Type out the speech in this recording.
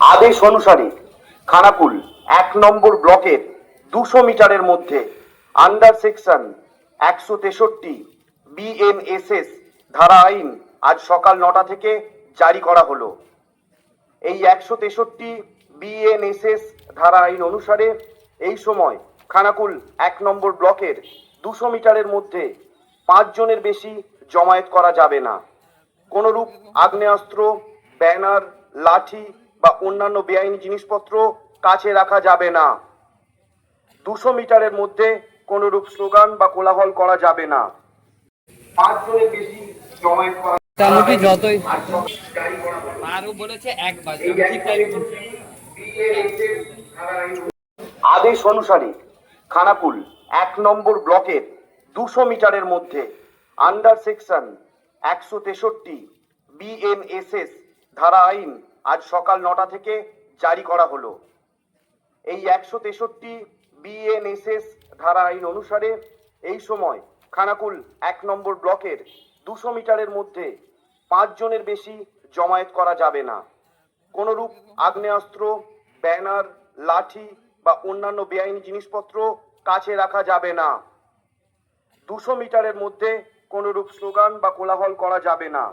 আদেশ অনুসারে খানাকুল এক নম্বর ব্লকের দুশো মিটারের মধ্যে আন্ডার সেকশন একশো তেষট্টি বিএনএসএস ধারা আইন আজ সকাল নটা থেকে জারি করা হলো। এই একশো তেষট্টি বিএনএসএস ধারা আইন অনুসারে এই সময় খানাকুল এক নম্বর ব্লকের দুশো মিটারের মধ্যে পাঁচ জনের বেশি জমায়েত করা যাবে না। কোনরূপ আগ্নেয়াস্ত্র, ব্যানার, লাঠি বা অন্যান্য বেআইনি জিনিসপত্র কাছে রাখা যাবে না। দুশো মিটারের মধ্যে কোনরূপ স্লোগান বা কোলাহল করা যাবে না। পাঁচ জনের বেশি জমায়েত করা মোটামুটি যতই আর এক বলছি। আদেশ অনুসারে খানাকুল এক নম্বর ব্লকের দুশো মিটারের মধ্যে আন্ডার সেকশন একশো তেষট্টি বিএনএসএস ধারা আইন আজ সকাল নটা থেকে জারি করা হলো। এই একশো তেষট্টি বিএনএসএস ধারা আইন অনুসারে এই সময় খানাকুল এক নম্বর ব্লকের দুশো মিটারের মধ্যে পাঁচ জনের বেশি জমায়েত করা যাবে না। কোনরূপ আগ্নেয়াস্ত্র, ব্যানার, লাঠি বা অন্যান্য বেআইনি জিনিসপত্র কাছে রাখা যাবে না। দুশো মিটারের মধ্যে কোনরূপ স্লোগান বা কোলাহল করা যাবে না।